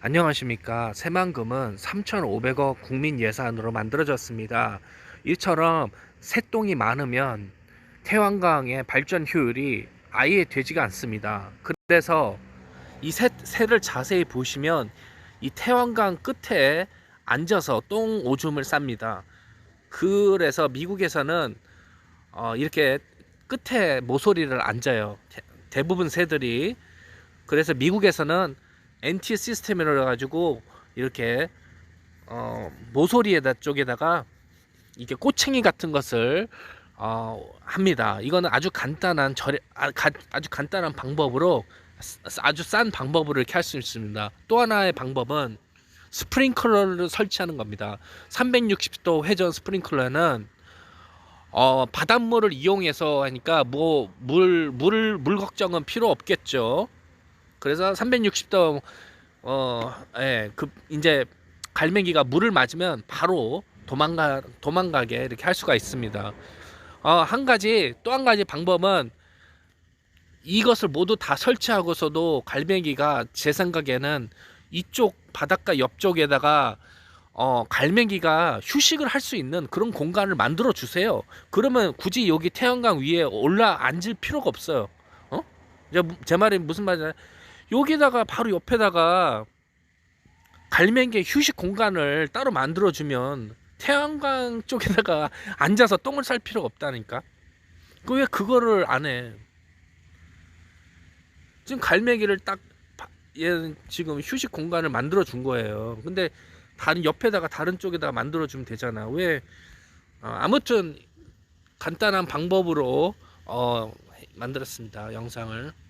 안녕하십니까. 새만금은 3,500억 국민 예산으로 만들어졌습니다. 이처럼 새똥이 많으면 태양광의 발전 효율이 아예 되지가 않습니다. 그래서 이 새, 새를 자세히 보시면 이 태양광 끝에 앉아서 똥 오줌을 쌉니다. 그래서 미국에서는 어, 이렇게 끝에 모서리를 앉아요. 대- 대부분 새들이. 그래서 미국에서는 NT 시스템이라 가지고 이렇게 어, 모서리에다 쪽에다가 이게 꼬챙이 같은 것을 어, 합니다. 이거는 아주 간단한 절에 아, 가- 아주 간단한 방법으로 스- 아주 싼 방법으로 이렇게 할 수 있습니다. 또 하나의 방법은 스프링클러를 설치하는 겁니다. 360도 회전 스프링클러는 어, 바닷물을 이용해서 하니까 뭐 물 물물 걱정은 필요 없겠죠. 그래서 360도 어, 예, 그 이제 갈매기가 물을 맞으면 바로 도망가 도망가게 이렇게 할 수가 있습니다. 어, 한 가지 또 한 가지 방법은 이것을 모두 다 설치하고서도 갈매기가 제 생각에는 이쪽 바닷가 옆쪽에다가 어, 갈매기가 휴식을 할 수 있는 그런 공간을 만들어 주세요. 그러면 굳이 여기 태양광 위에 올라 앉을 필요가 없어요. 어? 제 말이 무슨 말이냐? 여기다가 바로 옆에다가 갈매기 휴식 공간을 따로 만들어 주면 태양광 쪽에다가 앉아서 똥을 쌀 필요가 없다니까. 그 왜 그거를 안 해? 지금 갈매기를 딱 바- 얘는 지금 휴식 공간을 만들어 준 거예요. 근데 다른 옆에다가 다른 쪽에다가 만들어 주면 되잖아. 왜 어, 아무튼 간단한 방법으로 어, 만들었습니다. 영상을.